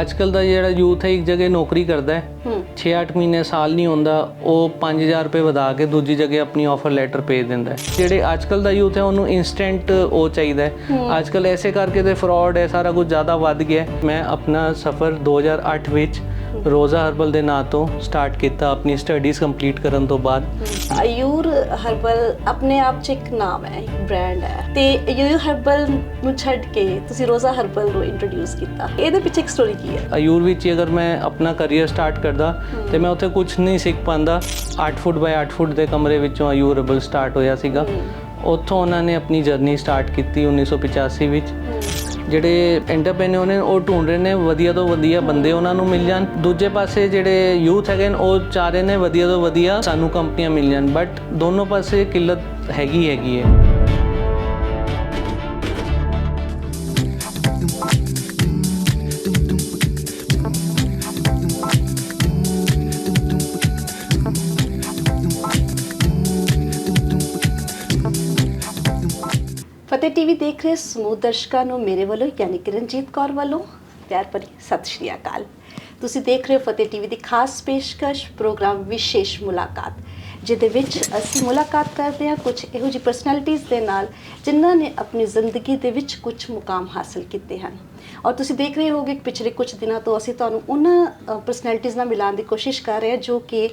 ਅੱਜਕੱਲ ਦਾ ਜਿਹੜਾ ਯੂਥ ਹੈ ਇੱਕ ਜਗ੍ਹਾ ਨੌਕਰੀ ਕਰਦਾ ਹੈ। ਹੂੰ। 6-8 ਮਹੀਨੇ ਸਾਲ ਨਹੀਂ ਹੁੰਦਾ ਉਹ 5000 ਰੁਪਏ ਵਧਾ ਕੇ ਦੂਜੀ ਜਗ੍ਹਾ ਆਪਣੀ ਆਫਰ ਲੈਟਰ ਭੇਜ ਦਿੰਦਾ ਹੈ। ਜਿਹੜੇ ਅੱਜਕੱਲ ਦਾ ਯੂਥ ਹੈ ਉਹਨੂੰ ਇਨਸਟੈਂਟ ਉਹ ਚਾਹੀਦਾ ਹੈ। ਅੱਜਕੱਲ ਐਸੇ ਕਰਕੇ ਤੇ ਫਰਾਡ ਹੈ ਸਾਰਾ ਕੁਝ ਜ਼ਿਆਦਾ ਵੱਧ ਗਿਆ। ਮੈਂ ਆਪਣਾ ਸਫ਼ਰ 2008 ਵਿੱਚ ਰੋਜ਼ਾ ਹਰਬਲ ਦੇ ਨਾਂ ਤੋਂ ਸਟਾਰਟ ਕੀਤਾ ਆਪਣੀ ਸਟੱਡੀਜ਼ ਕੰਪਲੀਟ ਕਰਨ ਤੋਂ ਬਾਅਦ। ਆਯੂਰ ਹਰਬਲ ਆਪਣੇ ਆਪ ਚ ਇੱਕ ਨਾਮ ਹੈ ਇੱਕ ਬ੍ਰਾਂਡ ਹੈ। ਤੇ ਆਯੂਰ ਹਰਬਲ ਨੂੰ ਛੱਡ ਕੇ ਤੁਸੀਂ ਰੋਜ਼ਾ ਹਰਬਲ ਨੂੰ ਇੰਟਰੋਡਿਊਸ ਕੀਤਾ। ਇਹਦੇ ਪਿੱਛੇ ਇੱਕ ਸਟੋਰੀ ਕੀ ਹੈ? ਆਯੂਰ ਵਿੱਚ ਅਗਰ ਮੈਂ ਆਪਣਾ ਕੈਰੀਅਰ ਸਟਾਰਟ ਕਰਦਾ ਤੇ ਮੈਂ ਉੱਥੇ ਕੁਝ ਨਹੀਂ ਸਿੱਖ ਪਾਂਦਾ। 8 ਫੁੱਟ ਬਾਈ 8 ਫੁੱਟ ਦੇ ਕਮਰੇ ਵਿੱਚੋਂ ਆਯੂਰ ਹਰਬਲ ਸਟਾਰਟ ਹੋਇਆ ਸੀਗਾ। ਉੱਥੋਂ ਉਹਨਾਂ ਨੇ ਆਪਣੀ ਜਰਨੀ ਸਟਾਰਟ ਕੀਤੀ 1985 ਵਿੱਚ। ਜਿਹੜੇ ਐਂਟਰਪ੍ਰੈਨਿਓਰ ਨੇ, ਉਹ ਢੂੰਡ ਰਹੇ ਨੇ, ਵਧੀਆ ਤੋਂ ਵਧੀਆ ਬੰਦੇ ਉਹਨਾਂ ਨੂੰ ਮਿਲ ਜਾਣ। ਦੂਜੇ ਪਾਸੇ ਜਿਹੜੇ ਯੂਥ ਹੈਗੇ ਨੇ, ਉਹ ਚਾਹ ਰਹੇ ਨੇ, ਵਧੀਆ ਤੋਂ ਵਧੀਆ ਸਾਨੂੰ ਕੰਪਨੀਆਂ ਮਿਲ ਜਾਣ। ਬਟ ਦੋਨੋਂ ਪਾਸੇ ਕਿੱਲਤ ਹੈਗੀ ਹੈਗੀ ਹੈ। ਫਤਿਹ ਟੀਵੀ ਦੇਖ ਰਹੇ ਸਮੂਹ ਦਰਸ਼ਕਾਂ ਨੂੰ ਮੇਰੇ ਵੱਲੋਂ ਯਾਨੀ ਕਿਰਨਜੀਤ ਕੌਰ ਵੱਲੋਂ ਪਿਆਰ ਭਰੀ ਸਤਿ ਸ਼੍ਰੀ ਅਕਾਲ। ਤੁਸੀਂ ਦੇਖ ਰਹੇ ਹੋ ਫਤਿਹ ਟੀਵੀ ਦੀ ਖਾਸ ਪੇਸ਼ਕਸ਼, ਪ੍ਰੋਗਰਾਮ ਵਿਸ਼ੇਸ਼ ਮੁਲਾਕਾਤ, ਜਿਹਦੇ ਵਿੱਚ ਅਸੀਂ ਮੁਲਾਕਾਤ ਕਰਦੇ ਹਾਂ ਕੁਝ ਇਹੋ ਜਿਹੀ ਪਰਸਨੈਲਿਟੀਜ਼ ਦੇ ਨਾਲ, ਜਿਨ੍ਹਾਂ ਨੇ ਆਪਣੀ ਜ਼ਿੰਦਗੀ ਦੇ ਵਿੱਚ ਕੁਝ ਮੁਕਾਮ ਹਾਸਲ ਕੀਤੇ ਹਨ। ਔਰ ਤੁਸੀਂ ਦੇਖ ਰਹੇ ਹੋਗੇ ਪਿਛਲੇ ਕੁਝ ਦਿਨਾਂ ਤੋਂ ਅਸੀਂ ਤੁਹਾਨੂੰ ਉਹਨਾਂ ਪਰਸਨੈਲਿਟੀਜ਼ ਨਾਲ ਮਿਲਾਉਣ ਦੀ ਕੋਸ਼ਿਸ਼ ਕਰ ਰਹੇ ਹਾਂ, ਜੋ ਕਿ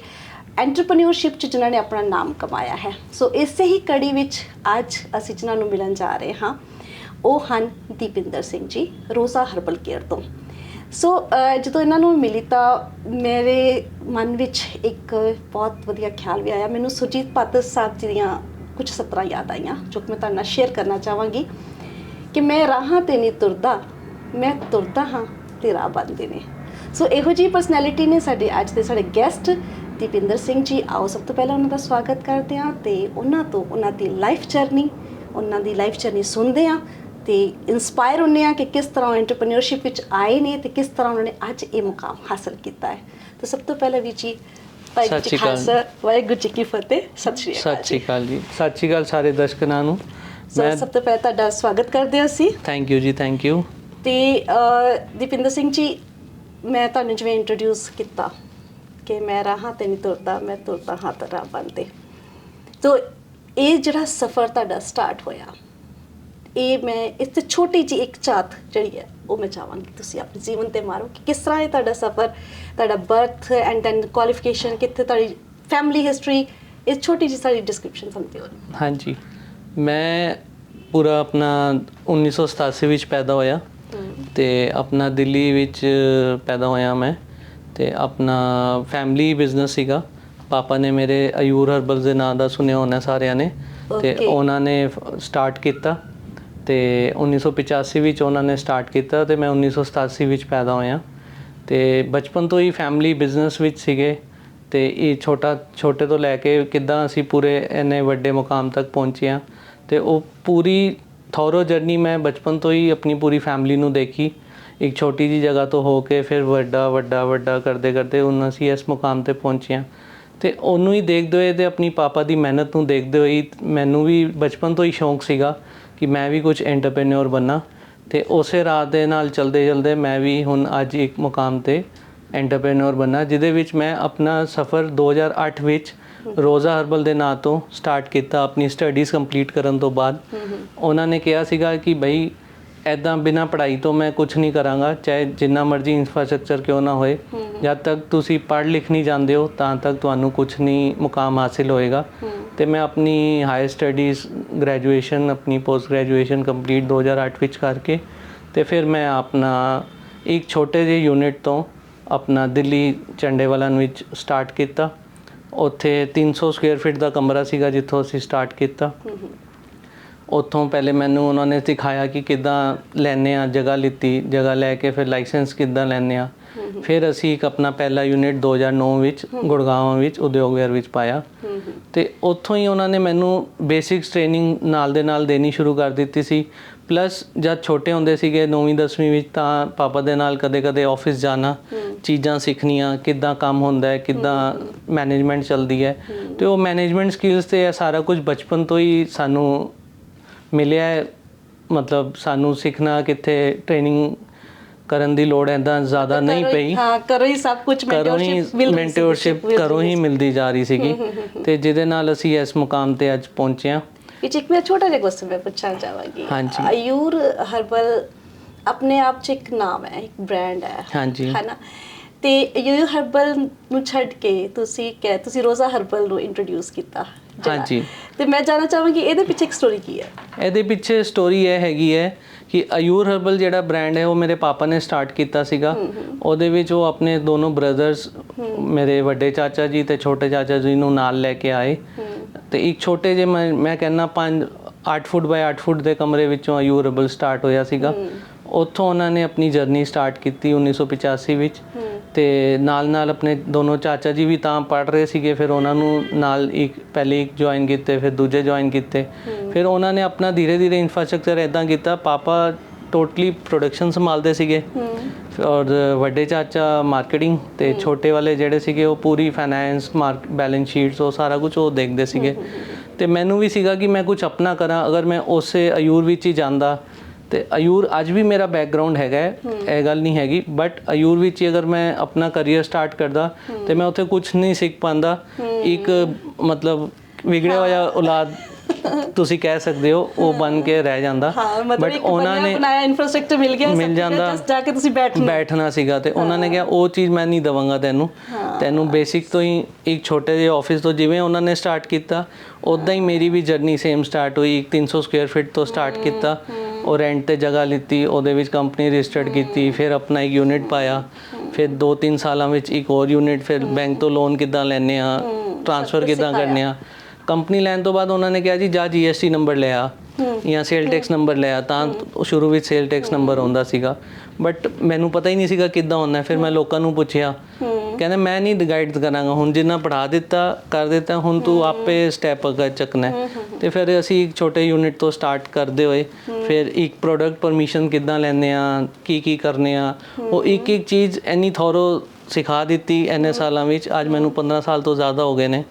ਐਂਟਰਪ੍ਰੀਨਿਓਰਸ਼ਿਪ ਚ ਜਿਨ੍ਹਾਂ ਨੇ ਆਪਣਾ ਨਾਮ ਕਮਾਇਆ ਹੈ। ਸੋ ਇਸੇ ਹੀ ਕੜੀ ਵਿੱਚ ਅੱਜ ਅਸੀਂ ਜਿਨ੍ਹਾਂ ਨੂੰ ਮਿਲਣ ਜਾ ਰਹੇ ਹਾਂ, ਉਹ ਹਨ ਦੀਪਿੰਦਰ ਸਿੰਘ ਜੀ, ਰੋਜ਼ਾ ਹਰਬਲ ਕੇਅਰ ਤੋਂ। ਸੋ ਜਦੋਂ ਇਹਨਾਂ ਨੂੰ ਮਿਲੀ ਤਾਂ ਮੇਰੇ ਮਨ ਵਿੱਚ ਇੱਕ ਬਹੁਤ ਵਧੀਆ ਖਿਆਲ ਵੀ ਆਇਆ। ਮੈਨੂੰ ਸੁਰਜੀਤ ਪਾਤਰ ਸਾਹਿਬ ਜੀ ਦੀਆਂ ਕੁਝ ਸਤਰਾਂ ਯਾਦ ਆਈਆਂ, ਜੋ ਕਿ ਮੈਂ ਤੁਹਾਡੇ ਨਾਲ ਸ਼ੇਅਰ ਕਰਨਾ ਚਾਹਾਂਗੀ ਕਿ ਮੈਂ ਰਾਹਾਂ ਤੇ ਨਹੀਂ ਤੁਰਦਾ, ਮੈਂ ਤੁਰਦਾ ਹਾਂ ਤੇ ਰਾਹ ਬੰਦੇ ਨੇ। ਸੋ ਇਹੋ ਜਿਹੀ ਪਰਸਨੈਲਿਟੀ ਨੇ ਸਾਡੇ ਅੱਜ ਦੇ ਸਾਡੇ ਗੈਸਟ ਦੀਪਿੰਦਰ ਸਿੰਘ ਜੀ ਆਓ ਸਭ ਤੋਂ ਪਹਿਲਾਂ ਉਹਨਾਂ ਦਾ ਸਵਾਗਤ ਕਰਦੇ ਹਾਂ ਤੇ ਉਹਨਾਂ ਤੋਂ ਉਹਨਾਂ ਦੀ ਲਾਈਫ ਜਰਨੀ ਉਹਨਾਂ ਦੀ ਲਾਈਫ ਜਰਨੀ ਸੁਣਦੇ ਹਾਂ ਤੇ ਇਨਸਪਾਇਰ ਹੁੰਦੇ ਹਾਂ ਕਿ ਕਿਸ ਤਰ੍ਹਾਂ ਐਂਟਰਪ੍ਰੀਨਿਓਰਸ਼ਿਪ ਵਿੱਚ ਆਏ ਨੇ ਤੇ ਕਿਸ ਤਰ੍ਹਾਂ ਉਹਨਾਂ ਨੇ ਅੱਜ ਇਹ ਮੁਕਾਮ ਹਾਸਲ ਕੀਤਾ ਹੈ। ਤਾਂ ਸਭ ਤੋਂ ਪਹਿਲਾਂ ਵੀ ਜੀ ਸਤਿ ਸ਼੍ਰੀ ਅਕਾਲ। ਵਾਹਿਗੁਰੂ ਜੀ ਕੀ ਫਤਿਹ ਸਤਿ ਸ਼੍ਰੀ ਅਕਾਲ ਸਤਿ ਸ਼੍ਰੀ ਅਕਾਲ ਜੀ। ਸਤਿ ਸ਼੍ਰੀ ਅਕਾਲ ਸਾਰੇ ਦਰਸ਼ਕਾਂ ਨੂੰ। ਮੈਂ ਸਭ ਤੋਂ ਪਹਿਲਾਂ ਤੁਹਾਡਾ ਸਵਾਗਤ ਕਰਦੇ ਹਾਂ ਅਸੀਂ। Thank you ji thank you ਤੇ ਦੀਪਿੰਦਰ ਸਿੰਘ ਜੀ ਮੈਂ ਤੁਹਾਨੂੰ ਜਿਵੇਂ ਇੰਟਰੋਡਿਊਸ ਕੀਤਾ ਕਿ ਮੈਂ ਰਾਹਾਂ ਤੇ ਨਹੀਂ ਤੁਰਦਾ ਮੈਂ ਤੁਰਦਾ ਹਾਂ ਤਾਂ ਰਾਹ ਬੰਦੇ ਤੋ ਇਹ ਜਿਹੜਾ ਸਫ਼ਰ ਤੁਹਾਡਾ ਸਟਾਰਟ ਹੋਇਆ ਇਹ ਮੈਂ ਇਸ ਤੇ ਛੋਟੀ ਜੀ ਇੱਕ ਝਾਤ ਜਿਹੜੀ ਹੈ ਉਹ ਮੈਂ ਚਾਹਾਂਗੀ ਤੁਸੀਂ ਆਪਣੇ ਜੀਵਨ ਤੇ ਮਾਰੋ ਕਿ ਕਿਸ ਤਰ੍ਹਾਂ ਇਹ ਤੁਹਾਡਾ ਸਫ਼ਰ ਤੁਹਾਡਾ ਬਰਥ ਐਂਡ ਦੈਨ ਕੁਆਲੀਫਿਕੇਸ਼ਨ ਕਿੱਥੇ ਤੁਹਾਡੀ ਫੈਮਿਲੀ ਹਿਸਟਰੀ ਇਹ ਛੋਟੀ ਜੀ ਸਾਡੀ ਡਿਸਕ੍ਰਿਪਸ਼ਨ ਸਾਨੂੰ ਦਿਓ। ਹਾਂਜੀ ਮੈਂ ਪੂਰਾ ਆਪਣਾ 1987 ਵਿੱਚ ਪੈਦਾ ਹੋਇਆ ਤੇ ਆਪਣਾ ਦਿੱਲੀ ਵਿੱਚ ਪੈਦਾ ਹੋਇਆ ਮੈਂ। ਤੇ ਆਪਣਾ ਫੈਮਿਲੀ ਬਿਜ਼ਨਸ ਸੀਗਾ। ਪਾਪਾ ਨੇ ਮੇਰੇ ਅਯੂਰ ਹਰਬਲ ਦੇ ਨਾਂ ਦਾ ਸੁਣਿਆ ਹੋਣਾ ਸਾਰਿਆਂ ਨੇ। ਤੇ Okay. ਉਹਨਾਂ ਨੇ ਸਟਾਰਟ ਕੀਤਾ। ਤੇ 1985 ਵਿੱਚ ਉਹਨਾਂ ਨੇ ਸਟਾਰਟ ਕੀਤਾ ਤੇ ਮੈਂ 1987 ਵਿੱਚ ਪੈਦਾ ਹੋਇਆ। ਤੇ ਬਚਪਨ ਤੋਂ ਹੀ ਫੈਮਿਲੀ ਬਿਜ਼ਨਸ ਵਿੱਚ ਸੀਗੇ। ਤੇ ਇਹ ਛੋਟਾ ਛੋਟੇ ਤੋਂ ਲੈ ਕੇ ਕਿੱਦਾਂ ਅਸੀਂ ਪੂਰੇ ਇੰਨੇ ਵੱਡੇ ਮੁਕਾਮ ਤੱਕ ਪਹੁੰਚੇ ਹਾਂ। ਤੇ ਉਹ ਪੂਰੀ ਥੋਰੋ ਜਰਨੀ ਮੈਂ ਬਚਪਨ ਤੋਂ ਹੀ ਆਪਣੀ ਪੂਰੀ ਫੈਮਿਲੀ ਨੂੰ ਦੇਖੀ। ਇੱਕ ਛੋਟੀ ਜੀ ਜਗ੍ਹਾ ਤੋਂ ਹੋ ਕੇ ਫਿਰ ਵੱਡਾ ਵੱਡਾ ਵੱਡਾ ਕਰਦੇ ਕਰਦੇ ਹੁਣ ਅਸੀਂ ਇਸ ਮੁਕਾਮ ਤੇ ਪਹੁੰਚੇ ਹਾਂ। ਤੇ ਉਹਨੂੰ ਹੀ ਦੇਖਦੇ ਹੋਏ ਤੇ ਆਪਣੀ ਪਾਪਾ ਦੀ ਮਿਹਨਤ ਨੂੰ ਦੇਖਦੇ ਹੋਏ ਮੈਨੂੰ ਵੀ ਬਚਪਨ ਤੋਂ ਹੀ ਸ਼ੌਂਕ ਸੀਗਾ ਕਿ ਮੈਂ ਵੀ ਕੁਝ ਐਂਟਰਪ੍ਰੀਨਿਓਰ ਬੰਨਾ ਤੇ ਉਸੇ ਰਾਹ ਦੇ ਨਾਲ ਚਲਦੇ ਚਲਦੇ ਮੈਂ ਵੀ ਹੁਣ ਅੱਜ ਇੱਕ ਮੁਕਾਮ ਤੇ ਐਂਟਰਪ੍ਰੀਨਿਓਰ ਬੰਨਾ ਜਿਹਦੇ ਵਿੱਚ ਮੈਂ ਆਪਣਾ ਸਫ਼ਰ 2008 ਵਿੱਚ ਰੋਜ਼ਾ ਹਰਬਲ ਦੇ ਨਾਂ ਤੋਂ ਸਟਾਰਟ ਕੀਤਾ ਆਪਣੀ ਸਟੱਡੀਜ਼ ਕੰਪਲੀਟ ਕਰਨ ਤੋਂ ਬਾਅਦ। ਉਹਨਾਂ ਨੇ ਕਿਹਾ ਸੀਗਾ ਕਿ ਬਈ ਐਦਾਂ ਬਿਨਾ ਪੜ੍ਹਾਈ ਤੋਂ ਮੈਂ ਕੁਝ ਨਹੀਂ ਕਰਾਂਗਾ ਚਾਹੇ ਜਿੰਨਾ ਮਰਜ਼ੀ ਇਨਫਰਾਸਟ੍ਰਕਚਰ ਕਿਉਂ ਨਾ ਹੋਏ। ਜਦ ਤੱਕ ਤੁਸੀਂ ਪੜ੍ਹ ਲਿਖ ਨਹੀਂ ਜਾਂਦੇ ਹੋ ਤਾਂ ਤੱਕ ਤੁਹਾਨੂੰ ਕੁਝ ਨਹੀਂ ਮੁਕਾਮ ਹਾਸਿਲ ਹੋਏਗਾ। ਤੇ ਮੈਂ ਆਪਣੀ ਹਾਇਰ ਸਟੱਡੀਜ਼ ਗ੍ਰੈਜੂਏਸ਼ਨ ਆਪਣੀ ਪੋਸਟ ਗ੍ਰੈਜੂਏਸ਼ਨ ਕੰਪਲੀਟ 2008 ਵਿੱਚ ਕਰਕੇ ਤੇ ਫਿਰ ਮੈਂ ਆਪਣਾ ਇੱਕ ਛੋਟੇ ਜਿਹੇ ਯੂਨਿਟ ਤੋਂ ਆਪਣਾ ਦਿੱਲੀ ਚੰਡੇਵਾਲਨ ਵਿੱਚ ਸਟਾਰਟ ਕੀਤਾ। ਉੱਥੇ 300 ਸਕੁਅਰ ਫੀਟ ਦਾ ਕਮਰਾ ਸੀਗਾ ਜਿੱਥੋਂ ਅਸੀਂ ਸਟਾਰਟ ਕੀਤਾ। ਉੱਥੋਂ ਪਹਿਲੇ ਮੈਨੂੰ ਉਹਨਾਂ ਨੇ ਸਿਖਾਇਆ ਕਿ ਕਿੱਦਾਂ ਲੈਣੇ ਆ ਜਗ੍ਹਾ ਲਿੱਤੀ ਜਗ੍ਹਾ ਲੈ ਕੇ ਫਿਰ ਲਾਇਸੈਂਸ ਕਿੱਦਾਂ ਲੈਣੇ ਆ ਫਿਰ ਅਸੀਂ ਇੱਕ ਆਪਣਾ ਪਹਿਲਾ ਯੂਨਿਟ 2009 ਵਿੱਚ ਗੁੜਗਾਵਾਂ ਵਿੱਚ ਉਦਯੋਗ ਵਿਹਾਰ ਵਿੱਚ ਪਾਇਆ। ਤੇ ਉੱਥੋਂ ਹੀ ਉਹਨਾਂ ਨੇ ਮੈਨੂੰ ਬੇਸਿਕਸ ਟ੍ਰੇਨਿੰਗ ਨਾਲ ਦੇ ਨਾਲ ਦੇਣੀ ਸ਼ੁਰੂ ਕਰ ਦਿੱਤੀ ਸੀ। ਪਲੱਸ ਜਦ ਛੋਟੇ ਹੁੰਦੇ ਸੀਗੇ 9ਵੀਂ 10ਵੀਂ ਵਿੱਚ ਤਾਂ ਪਾਪਾ ਦੇ ਨਾਲ ਕਦੇ-ਕਦੇ ਆਫਿਸ ਜਾਣਾ ਚੀਜ਼ਾਂ ਸਿੱਖਣੀਆਂ ਕਿੱਦਾਂ ਕੰਮ ਹੁੰਦਾ ਹੈ ਕਿੱਦਾਂ ਮੈਨੇਜਮੈਂਟ ਚੱਲਦੀ ਹੈ। ਤੇ ਉਹ ਮੈਨੇਜਮੈਂਟ ਸਕਿੱਲਸ ਤੇ ਇਹ ਸਾਰਾ ਕੁਝ ਬਚਪਨ ਤੋਂ ਹੀ ਸਾਨੂੰ ਮਿਲਿਆ ਹੈ ਮਤਲਬ ਸਾਨੂੰ ਸਿੱਖਣਾ ਕਿੱਥੇ ਟ੍ਰੇਨਿੰਗ ਕਰਨ ਦੀ ਲੋੜ ਐਦਾਂ ਜ਼ਿਆਦਾ ਨਹੀਂ ਕਰੋ ਪਈ ਹਾਂ ਕਰੋ ਹੀ ਸਭ ਕੁਝ ਮੈਂਟਰਸ਼ਿਪ ਘਰੋਂ ਰਹੀ ਹੀ। ਮਿਲਦੀ ਜਾ ਰਹੀ ਸੀਗੀ ਤੇ ਜਿਹਦੇ ਨਾਲ ਅਸੀਂ ਇਸ ਮੁਕਾਮ ਤੇ ਅੱਜ ਪਹੁੰਚੇ ਹਾਂ ਵਿੱਚ ਇੱਕ ਮੇਰਾ ਛੋਟਾ ਜਿਹਾ ਕੁਐਸਚਨ ਮੈਂ ਪੁੱਛਣਾ ਚਾਹਾਂਗੀ ਹਾਂਜੀ। ਆਯੂਰ ਹਰਬਲ ਆਪਣੇ ਆਪ ਚ ਇੱਕ ਨਾਮ ਹੈ ਇੱਕ ਬ੍ਰਾਂਡ ਹੈ ਹਾਂਜੀ। ਹੈਨਾ ਤੇ ਆਯੂਰ ਹਰਬਲ ਨੂੰ ਛੱਡ ਕੇ ਤੁਸੀਂ ਕਿ ਤੁਸੀਂ ਰੋਜ਼ਾ ਹਰਬਲ ਨੂੰ ਇੰਟਰੋਡਿਊਸ ਕੀਤਾ। ਹਾਂਜੀ। ਤੇ ਮੈਂ ਜਾਨਣਾ ਚਾਹਾਂਗੀ ਇਹਦੇ ਪਿੱਛੇ ਇੱਕ ਸਟੋਰੀ ਕੀ ਹੈ? ਇਹਦੇ ਪਿੱਛੇ ਸਟੋਰੀ ਇਹ ਹੈਗੀ ਹੈ ਕਿ ਅਯੂਰ ਹਰਬਲ ਜਿਹੜਾ ਬ੍ਰਾਂਡ ਹੈ ਉਹ ਮੇਰੇ ਪਾਪਾ ਨੇ ਸਟਾਰਟ ਕੀਤਾ ਸੀਗਾ। ਉਹਦੇ ਵਿੱਚ ਉਹ ਆਪਣੇ ਦੋਨੋਂ ਬ੍ਰਦਰਸ ਮੇਰੇ ਵੱਡੇ ਚਾਚਾ ਜੀ ਤੇ ਛੋਟੇ ਚਾਚਾ ਜੀ ਨੂੰ ਨਾਲ ਲੈ ਕੇ ਆਏ। ਤੇ ਇੱਕ ਛੋਟੇ ਜਿਹੇ ਮੈਂ ਮੈਂ ਕਹਿੰਨਾ 5 8 ਫੁੱਟ ਬਾਈ 8 ਫੁੱਟ ਦੇ ਕਮਰੇ ਵਿੱਚੋਂ ਅਯੂਰ ਹਰਬਲ ਸਟਾਰਟ ਹੋਇਆ ਸੀਗਾ। ਉੱਥੋਂ ਉਹਨਾਂ ਨੇ ਆਪਣੀ ਜਰਨੀ ਸਟਾਰਟ ਕੀਤੀ 1985 ਵਿੱਚ। ਤੇ ਨਾਲ ਨਾਲ ਆਪਣੇ ਦੋਨੋਂ ਚਾਚਾ ਜੀ ਵੀ ਤਾਂ ਪੜ ਰਹੇ ਸੀਗੇ ਫਿਰ ਉਹਨਾਂ ਨੂੰ ਨਾਲ ਇੱਕ ਪਹਿਲੇ ਇੱਕ ਜੁਆਇਨ ਕੀਤੇ ਫਿਰ ਦੂਜੇ ਜੁਆਇਨ ਕੀਤੇ। ਫਿਰ ਉਹਨਾਂ ਨੇ ਆਪਣਾ ਧੀਰੇ ਧੀਰੇ ਇਨਫਰਾਸਟ੍ਰਕਚਰ ਇਦਾਂ ਕੀਤਾ ਪਾਪਾ ਟੋਟਲੀ ਪ੍ਰੋਡਕਸ਼ਨ ਸੰਭਾਲਦੇ ਸੀਗੇ। ਔਰ ਵੱਡੇ ਚਾਚਾ ਮਾਰਕੀਟਿੰਗ ਤੇ ਛੋਟੇ ਵਾਲੇ ਜਿਹੜੇ ਸੀਗੇ ਉਹ ਪੂਰੀ ਫਾਈਨੈਂਸ ਮਾਰਕ ਬੈਲੈਂਸ ਸ਼ੀਟਸ ਉਹ ਸਾਰਾ ਕੁਝ ਉਹ ਦੇਖਦੇ ਸੀਗੇ। ਤੇ ਮੈਨੂੰ ਵੀ ਸੀਗਾ ਕਿ ਮੈਂ ਕੁਝ ਆਪਣਾ ਕਰਾਂ ਅਗਰ ਮੈਂ ਉਸੇ ਅਯੂਰ ਵਿੱਚ ਹੀ ਜਾਂਦਾ ਤੇ ਅਯੂਰ ਅੱਜ ਵੀ ਮੇਰਾ ਬੈਕਗ੍ਰਾਉਂਡ ਹੈਗਾ ਹੈ, ਇਹ ਗੱਲ ਨਹੀਂ ਹੈਗੀ ਬਟ ਅਯੂਰ ਵਿੱਚ ਹੀ ਅਗਰ ਮੈਂ ਆਪਣਾ ਕੈਰੀਅਰ ਸਟਾਰਟ ਕਰਦਾ ਤੇ ਮੈਂ ਉੱਥੇ ਕੁਝ ਨਹੀਂ ਸਿੱਖ ਪਾਉਂਦਾ ਇੱਕ ਮਤਲਬ ਵਿਗੜਿਆ ਹੋਇਆ ਔਲਾਦ ਤੁਸੀਂ ਕਹਿ ਸਕਦੇ ਹੋ ਉਹ ਬਣ ਕੇ ਰਹਿ ਜਾਂਦਾ। ਬਟ ਉਹਨਾਂ ਨੇ ਬਣਾਇਆ ਇਨਫਰਾਸਟ੍ਰਕਚਰ ਮਿਲ ਗਿਆ ਮਿਲ ਜਾਂਦਾ। ਜਸਟ ਜਾ ਕੇ ਤੁਸੀਂ ਬੈਠਣਾ। ਬੈਠਣਾ ਸੀਗਾ ਤੇ ਉਹਨਾਂ ਨੇ ਕਿਹਾ ਉਹ ਚੀਜ਼ ਮੈਂ ਨਹੀਂ ਦਵਾਂਗਾ ਤੈਨੂੰ। ਤੈਨੂੰ ਬੇਸਿਕ ਤੋਂ ਹੀ ਇੱਕ ਛੋਟੇ ਜਿਹੇ ਆਫਿਸ ਤੋਂ ਜਿਵੇਂ ਉਹਨਾਂ ਨੇ ਸਟਾਰਟ ਕੀਤਾ ਉਦਾਂ ਹੀ ਮੇਰੀ ਵੀ ਜਰਨੀ ਸੇਮ ਸਟਾਰਟ ਹੋਈ ਇੱਕ 300 ਸਕੁਅਰ ਫੀਟ ਤੋਂ ਸਟਾਰਟ ਕੀਤਾ। ਉਹ ਰੈਂਟ ਤੇ ਜਗ੍ਹਾ ਲਿੱਤੀ ਉਹਦੇ ਵਿੱਚ ਕੰਪਨੀ ਰਜਿਸਟਰਡ ਕੀਤੀ ਫਿਰ ਆਪਣਾ ਇੱਕ ਯੂਨਿਟ ਪਾਇਆ। ਫਿਰ 2-3 ਸਾਲਾਂ ਵਿੱਚ ਇੱਕ ਹੋਰ ਯੂਨਿਟ ਫਿਰ ਬੈਂਕ ਤੋਂ ਲੋਨ ਕਿੱਦਾਂ ਲੈਣੇ ਆ ਟ੍ਰਾਂਸਫਰ ਕਿੱਦਾਂ ਕਰਨੇ ਆ ਕੰਪਨੀ ਲੈਣ ਤੋਂ ਬਾਅਦ ਉਹਨਾਂ ਨੇ ਕਿਹਾ ਜੀ ਜਾ ਜੀਐਸਟੀ ਨੰਬਰ ਲੈ ਆ ਜਾਂ ਸੇਲ ਟੈਕਸ ਨੰਬਰ ਲੈ ਆ ਤਾਂ ਸ਼ੁਰੂ ਵਿੱਚ ਸੇਲ ਟੈਕਸ ਨੰਬਰ ਹੁੰਦਾ ਸੀਗਾ। ਬਟ ਮੈਨੂੰ ਪਤਾ ਹੀ ਨਹੀਂ ਸੀਗਾ ਕਿੱਦਾਂ ਹੁੰਦਾ। ਫਿਰ ਮੈਂ ਲੋਕਾਂ ਨੂੰ ਪੁੱਛਿਆ। ਕਹਿੰਦੇ ਮੈਂ ਨਹੀਂ ਗਾਈਡ ਕਰਾਂਗਾ ਹੁਣ ਜਿੰਨਾ ਪੜ੍ਹਾ ਦਿੱਤਾ ਕਰ ਦਿੱਤਾ ਹੁਣ ਤੂੰ ਆਪੇ ਸਟੈਪ ਅਗਾ ਚੱਕਣਾ। ਤੇ ਫਿਰ ਅਸੀਂ ਇੱਕ ਛੋਟੇ ਯੂਨਿਟ ਤੋਂ ਸਟਾਰਟ ਕਰਦੇ ਹੋਏ ਫਿਰ ਇੱਕ ਪ੍ਰੋਡਕਟ ਪਰਮਿਸ਼ਨ ਕਿੱਦਾਂ ਲੈਣੇ ਆ ਕੀ ਕੀ ਕਰਨੇ ਆ ਉਹ ਇੱਕ ਇੱਕ ਚੀਜ਼ ਐਨੀ ਥੋਰੋ ਸਿਖਾ ਦਿੱਤੀ ਐਨੇ ਸਾਲਾਂ ਵਿੱਚ ਅੱਜ ਮੈਨੂੰ 15 ਸਾਲ ਤੋਂ ਜ਼ਿਆਦਾ ਹੋ ਗਏ ਨੇ।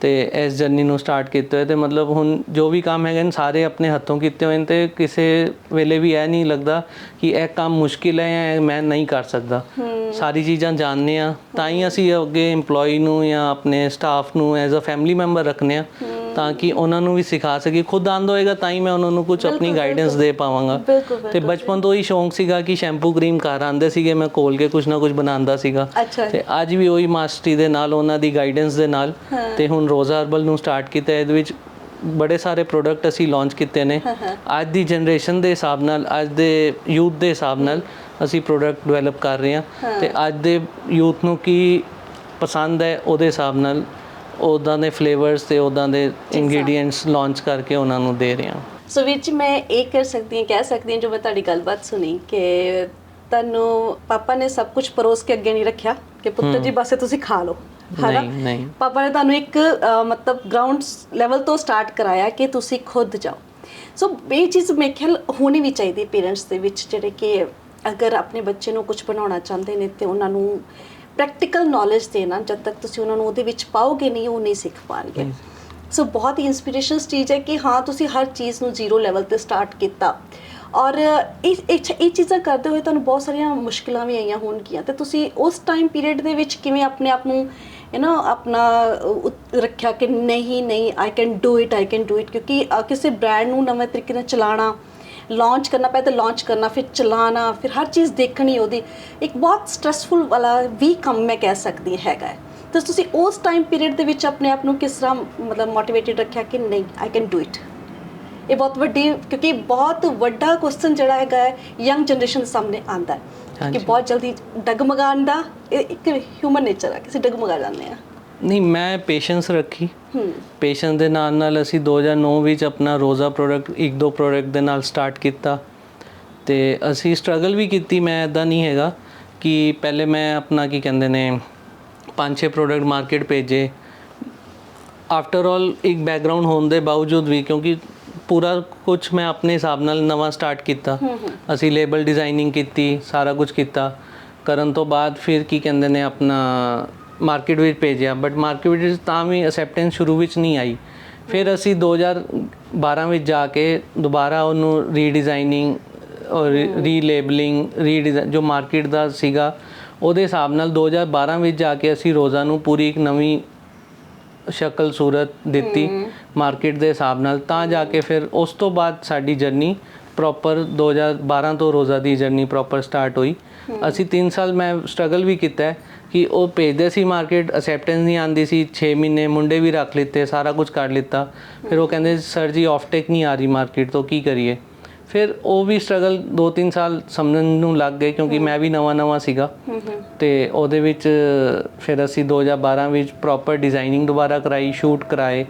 ਤੇ ਇਸ ਜਰਨੀ ਨੂੰ ਸਟਾਰਟ ਕੀਤੇ ਹੋਏ ਤੇ ਮਤਲਬ ਹੁਣ ਜੋ ਵੀ ਕੰਮ ਹੈਗੇ ਨੇ ਸਾਰੇ ਆਪਣੇ ਹੱਥੋਂ ਕੀਤੇ ਹੋਏ ਨੇ ਤੇ ਕਿਸੇ ਵੇਲੇ ਵੀ ਇਹ ਨਹੀਂ ਲੱਗਦਾ ਕਿ ਇਹ ਕੰਮ ਮੁਸ਼ਕਿਲ ਹੈ ਜਾਂ ਮੈਂ ਨਹੀਂ ਕਰ ਸਕਦਾ। ਸਾਰੀ ਚੀਜ਼ਾਂ ਜਾਣਦੇ ਆ ਤਾਂ ਹੀ ਅਸੀਂ ਅੱਗੇ EMPLOYE ਨੂੰ ਜਾਂ ਆਪਣੇ ਸਟਾਫ ਨੂੰ ਐਜ਼ ਅ ਫੈਮਿਲੀ ਮੈਂਬਰ ਰੱਖਨੇ ਆ ਤਾਂ ਕਿ ਉਹਨਾਂ ਨੂੰ ਵੀ ਸਿਖਾ ਸਕੀ। ਖੁਦ ਆਂਦ ਹੋਏਗਾ ਤਾਂ ਹੀ ਮੈਂ ਉਹਨਾਂ ਨੂੰ ਕੁਝ ਆਪਣੀ ਗਾਈਡੈਂਸ ਦੇ ਪਾਵਾਂਗਾ। ਤੇ ਬਚਪਨ ਤੋਂ ਹੀ ਸ਼ੌਂਕ ਸੀਗਾ ਕਿ ਸ਼ੈਂਪੂ ਕਰੀਮ ਘਰ ਆਂਦੇ ਸੀਗੇ ਮੈਂ ਕੋਲ ਕੇ ਕੁਝ ਨਾ ਕੁਝ ਬਣਾਉਂਦਾ ਸੀਗਾ। ਤੇ ਅੱਜ ਵੀ ਉਹੀ ਮਾਸਟਰੀ ਦੇ ਨਾਲ ਉਹਨਾਂ ਦੀ ਗਾਈਡੈਂਸ ਦੇ ਨਾਲ। ਤੇ ਹੁਣ ਰੋਜ਼ਾ ਹਰਬਲ ਨੂੰ ਸਟਾਰਟ ਕੀਤਾ ਇਹਦੇ ਵਿੱਚ ਬੜੇ ਸਾਰੇ ਪ੍ਰੋਡਕਟ ਅਸੀਂ ਲਾਂਚ ਕੀਤੇ ਨੇ। ਅੱਜ ਦੀ ਜਨਰੇਸ਼ਨ ਦੇ ਹਿਸਾਬ ਨਾਲ ਅੱਜ ਦੇ ਯੂਥ ਦੇ ਹਿਸਾਬ ਨਾਲ ਅਸੀਂ ਪ੍ਰੋਡਕਟ ਡਿਵੈਲਪ ਕਰ ਰਹੇ ਹਾਂ। ਤੇ ਅੱਜ ਦੇ ਯੂਥ ਨੂੰ ਕੀ ਪਸੰਦ ਹੈ ਉਹਦੇ ਹਿਸਾਬ ਨਾਲ ਉਦਾਂ ਦੇ ਫਲੇਵਰਸ ਤੇ ਉਦਾਂ ਦੇ ਇੰਗਰੀਡੀਐਂਟਸ ਲਾਂਚ ਕਰਕੇ ਉਹਨਾਂ ਨੂੰ ਦੇ ਰਹੇ। ਸੋ ਵਿੱਚ ਮੈਂ ਇਹ ਕਰ ਸਕਦੀ ਹਾਂ ਕਹਿ ਸਕਦੀ ਹਾਂ ਜੋ ਮੈਂ ਤੁਹਾਡੀ ਗੱਲਬਾਤ ਸੁਣੀ ਕਿ ਤੁਹਾਨੂੰ ਪਾਪਾ ਨੇ ਸਭ ਕੁਝ ਪਰੋਸ ਕੇ ਅੱਗੇ ਨਹੀਂ ਰੱਖਿਆ ਕਿ ਪੁੱਤਰ ਜੀ ਬਸ ਤੁਸੀਂ ਖਾ ਲਓ ਹਨਾ? ਨਹੀਂ ਨਹੀਂ। ਪਾਪਾ ਨੇ ਤੁਹਾਨੂੰ ਇੱਕ ਮਤਲਬ ਗਰਾਊਂਡ ਲੈਵਲ ਤੋਂ ਸਟਾਰਟ ਕਰਾਇਆ ਕਿ ਤੁਸੀਂ ਖੁਦ ਜਾਓ। ਸੋ ਇਹ ਚੀਜ਼ ਮੇਰੇ ਖਿਆਲ ਹੋਣੀ ਵੀ ਚਾਹੀਦੀ ਪੇਰੈਂਟਸ ਦੇ ਵਿੱਚ ਜਿਹੜੇ ਕਿ ਅਗਰ ਆਪਣੇ ਬੱਚੇ ਨੂੰ ਕੁਝ ਬਣਾਉਣਾ ਚਾਹੁੰਦੇ ਨੇ ਤੇ ਉਹਨਾਂ ਨੂੰ ਪ੍ਰੈਕਟੀਕਲ ਨੌਲੇਜ ਦੇਣਾ ਜਦ ਤੱਕ ਤੁਸੀਂ ਉਹਨਾਂ ਨੂੰ ਉਹਦੇ ਵਿੱਚ ਪਾਓਗੇ ਨਹੀਂ ਉਹ ਨਹੀਂ ਸਿੱਖ ਪਾਣਗੇ। ਸੋ ਬਹੁਤ ਹੀ ਇਨਸਪੀਰੇਸ਼ਨਲ ਚੀਜ਼ ਹੈ ਕਿ ਹਾਂ ਤੁਸੀਂ ਹਰ ਚੀਜ਼ ਨੂੰ ਜ਼ੀਰੋ ਲੈਵਲ ਤੇ ਸਟਾਰਟ ਕੀਤਾ। ਔਰ ਇਹ ਇਹ ਚੀਜ਼ਾਂ ਕਰਦੇ ਹੋਏ ਤੁਹਾਨੂੰ ਬਹੁਤ ਸਾਰੀਆਂ ਮੁਸ਼ਕਿਲਾਂ ਵੀ ਆਈਆਂ ਹੋਣਗੀਆਂ। ਤੇ ਤੁਸੀਂ ਉਸ ਟਾਈਮ ਪੀਰੀਅਡ ਦੇ ਵਿੱਚ ਕਿਵੇਂ ਆਪਣੇ ਆਪ ਨੂੰ ਯੂ نو ਆਪਣਾ ਰੱਖਿਆ ਕਿ ਨਹੀਂ ਨਹੀਂ I can do it I can do it ਕਿਉਂਕਿ ਕਿਸੇ ਬ੍ਰਾਂਡ ਨੂੰ ਨਵੇਂ ਤਰੀਕੇ ਨਾਲ ਚਲਾਉਣਾ ਲਾਂਚ ਕਰਨਾ ਪਿਆ ਤੇ ਲਾਂਚ ਕਰਨਾ ਫਿਰ ਚਲਾਉਣਾ ਫਿਰ ਹਰ ਚੀਜ਼ ਦੇਖਣੀ ਉਹਦੀ ਇੱਕ ਬਹੁਤ ਸਟ੍ਰੈਸਫੁਲ ਵਾਲਾ ਵੀ ਕੰਮ ਮੈਂ ਕਹਿ ਸਕਦੀ ਹੈਗਾ। ਤੇ ਤੁਸੀਂ ਉਸ ਟਾਈਮ ਪੀਰੀਅਡ ਦੇ ਵਿੱਚ ਆਪਣੇ ਆਪ ਨੂੰ ਕਿਸ ਤਰ੍ਹਾਂ ਮਤਲਬ ਮੋਟੀਵੇਟਿਡ ਰੱਖਿਆ ਕਿ ਨਹੀਂ ਆਈ ਕੈਨ ਡੂ ਇਟ ਇਹ ਬਹੁਤ ਵੱਡੀ ਕਿਉਂਕਿ ਬਹੁਤ ਵੱਡਾ ਕੁਐਸਚਨ ਜਿਹੜਾ ਹੈਗਾ ਹੈ ਯੰਗ ਜਨਰੇਸ਼ਨ ਸਾਹਮਣੇ ਆਂਦਾ ਹੈ ਕਿ। ਬਹੁਤ ਜਲਦੀ ਡਗਮਗਾਉਣ ਦਾ ਇਹ ਇੱਕ ਹਿਊਮਨ ਨੇਚਰ ਹੈ ਕਿਸੇ ਡਗਮਗਾ ਜਾਂਦੇ ਆ ਨਹੀਂ ਮੈਂ ਪੇਸ਼ੈਂਸ ਰੱਖੀ। ਹੂੰ। ਪੇਸ਼ੈਂਸ ਦੇ ਨਾਲ ਨਾਲ ਅਸੀਂ 2009 ਵਿੱਚ ਆਪਣਾ ਰੋਜ਼ਾ ਪ੍ਰੋਡਕਟ ਇੱਕ ਦੋ ਪ੍ਰੋਡਕਟ ਦੇ ਨਾਲ ਸਟਾਰਟ ਕੀਤਾ। ਤੇ ਅਸੀਂ ਸਟਰਗਲ ਵੀ ਕੀਤੀ ਮੈਂ ਇਦਾਂ ਨਹੀਂ ਹੈਗਾ ਕਿ ਪਹਿਲੇ ਮੈਂ ਆਪਣਾ ਕੀ ਕਹਿੰਦੇ ਨੇ ਪੰਜ ਛੇ ਪ੍ਰੋਡਕਟ ਮਾਰਕੀਟ ਭੇਜੇ। ਆਫਟਰ ਆਲ ਇੱਕ ਬੈਕਗ੍ਰਾਉਂਡ ਹੋਣ ਦੇ ਬਾਵਜੂਦ ਵੀ ਕਿਉਂਕਿ ਪੂਰਾ ਕੁਝ ਮੈਂ ਆਪਣੇ ਹਿਸਾਬ ਨਾਲ ਨਵਾਂ ਸਟਾਰਟ ਕੀਤਾ। ਅਸੀਂ ਲੇਬਲ ਡਿਜ਼ਾਈਨਿੰਗ ਕੀਤੀ ਸਾਰਾ ਕੁਝ ਕੀਤਾ। ਕਰਨ ਤੋਂ ਬਾਅਦ ਫਿਰ ਕੀ ਕਹਿੰਦੇ ਨੇ ਆਪਣਾ ਮਾਰਕੀਟ ਵਿੱਚ ਭੇਜਿਆ ਬਟ ਮਾਰਕੀਟ ਵਿੱਚ ਤਾਂ ਵੀ ਅਸੈਪਟੈਂਸ ਸ਼ੁਰੂ ਵਿੱਚ ਨਹੀਂ ਆਈ। ਫਿਰ ਅਸੀਂ 2012 ਵਿੱਚ ਜਾ ਕੇ ਦੁਬਾਰਾ ਉਹਨੂੰ ਰੀਡਿਜ਼ਾਈਨਿੰਗ ਰੀਲੇਬਲਿੰਗ ਰੀਡਿਜ਼ਾਈਨ ਜੋ ਮਾਰਕੀਟ ਦਾ ਸੀਗਾ ਉਹਦੇ ਹਿਸਾਬ ਨਾਲ 2012 ਵਿੱਚ ਜਾ ਕੇ ਅਸੀਂ ਰੋਜ਼ਾ ਨੂੰ ਪੂਰੀ ਇੱਕ ਨਵੀਂ ਸ਼ਕਲ ਸੂਰਤ ਦਿੱਤੀ ਮਾਰਕੀਟ ਦੇ ਹਿਸਾਬ ਨਾਲ। ਤਾਂ ਜਾ ਕੇ ਫਿਰ ਉਸ ਤੋਂ ਬਾਅਦ ਸਾਡੀ ਜਰਨੀ ਪ੍ਰੋਪਰ 2012 ਤੋਂ ਰੋਜ਼ਾ ਦੀ ਜਰਨੀ ਪ੍ਰੋਪਰ ਸਟਾਰਟ ਹੋਈ। ਅਸੀਂ 3 ਸਾਲ ਮੈਂ ਸਟਰਗਲ ਵੀ ਕੀਤਾ ਹੈ। ਕਿ ਉਹ ਭੇਜਦੇ ਸੀ ਮਾਰਕੀਟ ਅਸੈਪਟੈਂਸ ਨਹੀਂ ਆਂਦੀ ਸੀ 6 ਮਹੀਨੇ ਮੁੰਡੇ ਵੀ ਰੱਖ ਲਿੱਤੇ ਸਾਰਾ ਕੁਝ ਕਰ ਲਿੱਤਾ। ਫਿਰ ਉਹ ਕਹਿੰਦੇ ਸਰ ਜੀ ਆਫਟੇਕ ਨਹੀਂ ਆ ਰਹੀ ਮਾਰਕੀਟ ਤੋਂ ਕੀ ਕਰੀਏ? ਫਿਰ ਉਹ ਵੀ ਸਟਰਗਲ 2-3 ਸਾਲ ਸਮਝਣ ਨੂੰ ਲੱਗ ਗਏ ਕਿਉਂਕਿ ਮੈਂ ਵੀ ਨਵਾਂ-ਨਵਾਂ ਸੀਗਾ। ਤੇ ਉਹਦੇ ਵਿੱਚ ਫਿਰ ਅਸੀਂ 2012 ਵਿੱਚ ਪ੍ਰੋਪਰ ਡਿਜ਼ਾਈਨਿੰਗ ਦੁਬਾਰਾ ਕਰਾਈ ਸ਼ੂਟ ਕਰਾਏ